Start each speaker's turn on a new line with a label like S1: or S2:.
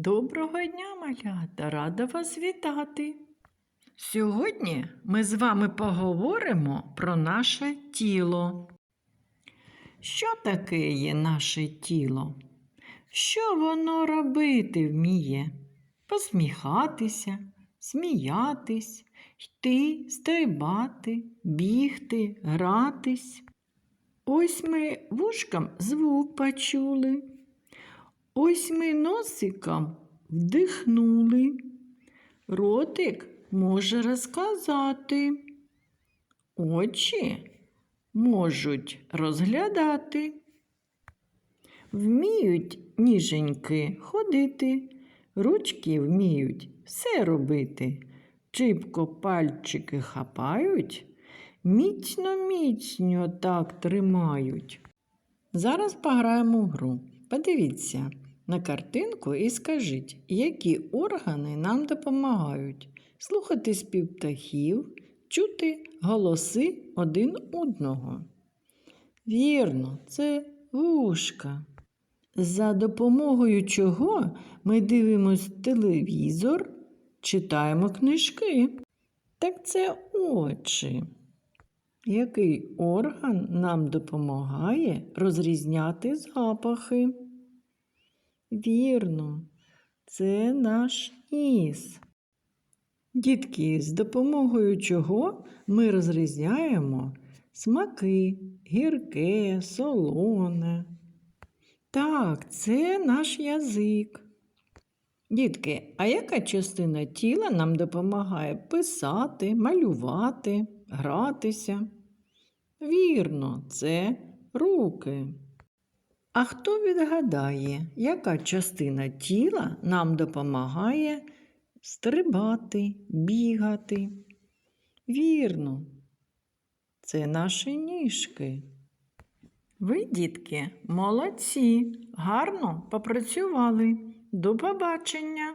S1: Доброго дня, малята! Рада вас вітати! Сьогодні ми з вами поговоримо про наше тіло. Що таке є наше тіло? Що воно робити вміє? Посміхатися, сміятись, йти, стрибати, бігти, гратись. Ось ми вушком звук почули. Ось ми носиком вдихнули. Ротик може розказати. Очі можуть розглядати. Вміють ніженьки ходити, ручки вміють все робити. Чипко пальчики хапають, міцно міцно так тримають. Зараз пограємо в гру. Подивіться на картинку і скажіть, які органи нам допомагають слухати спів птахів, чути голоси один одного. Вірно, це вушка. За допомогою чого ми дивимось телевізор, читаємо книжки. Так це очі. Який орган нам допомагає розрізняти запахи? Вірно, це наш ніс. Дітки, з допомогою чого ми розрізняємо смаки, гірке, солоне. Так, це наш язик. Дітки, а яка частина тіла нам допомагає писати, малювати, гратися? Вірно, це руки. А хто відгадає, яка частина тіла нам допомагає стрибати, бігати? Вірно, це наші ніжки. Ви, дітки, молодці, гарно попрацювали. До побачення!